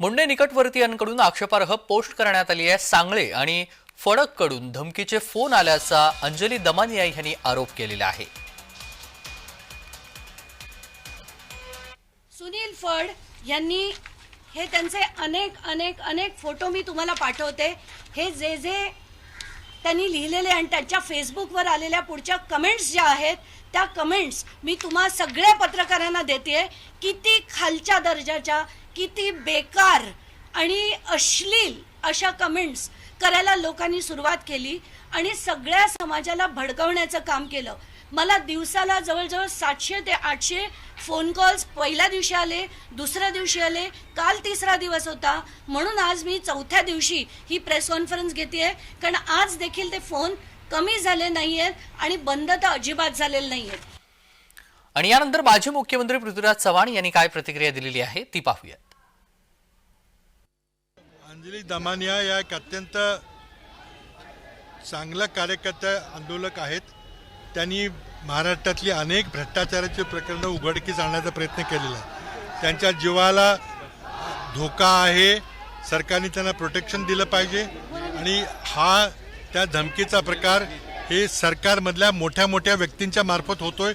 मुंडे निकटवर्तीयांकडून आक्षेपार्ह पोस्ट करण्यात आली आहे सांगळे आणि फडककडून धमकीचे फोन आल्याचा अंजली दमानिया यांनी आरोप केलेला आहे. सुनील फड यांनी हे त्यांचे अनेक अनेक अनेक फोटो मी तुम्हाला पाठवते. हे जे जे त्यांनी लिहिलेले आणि त्यांच्या फेसबुकवर आलेल्या पुढच्या कमेंट्स ज्या आहेत त्या कमेंट्स मी तुम्हा सगळ्या पत्रकारांना देते किती खालच्या दर्जाच्या किती बेकार आणि अश्लील अशा कमेंट्स करायला लोकांनी सुरुवात केली आणि सगळ्या समाजाला भडकवण्याचं काम केलं. मला दिवसाला जवळजवळ सातशे ते आठशे फोन कॉल्स पहिल्या दिवशी आले दुसऱ्या दिवशी आले काल तिसरा दिवस होता. म्हणून आज मी चौथ्या दिवशी ही प्रेस कॉन्फरन्स घेते कारण आज देखील ते फोन कमी झाले नाही आहेत आणि बंद तर अजिबात झालेले नाही आहेत आणि यानंतर माजी मुख्यमंत्री पृथ्वीराज चव्हाण यांनी काय प्रतिक्रिया दिलेली आहे ती पाहूया अंजली दमानिया या एक अत्यंत चांगल्या कार्यकर्त्या आंदोलक आहेत. त्यांनी महाराष्ट्रातली अनेक भ्रष्टाचाराची प्रकरणं उघडकीस आणण्याचा प्रयत्न केलेला आहे. त्यांच्या जीवाला धोका आहे. सरकारने त्यांना प्रोटेक्शन दिलं पाहिजे. आणि हा त्या धमकीचा प्रकार हे सरकारमधल्या मोठ्या मोठ्या व्यक्तींच्या मार्फत होतोय.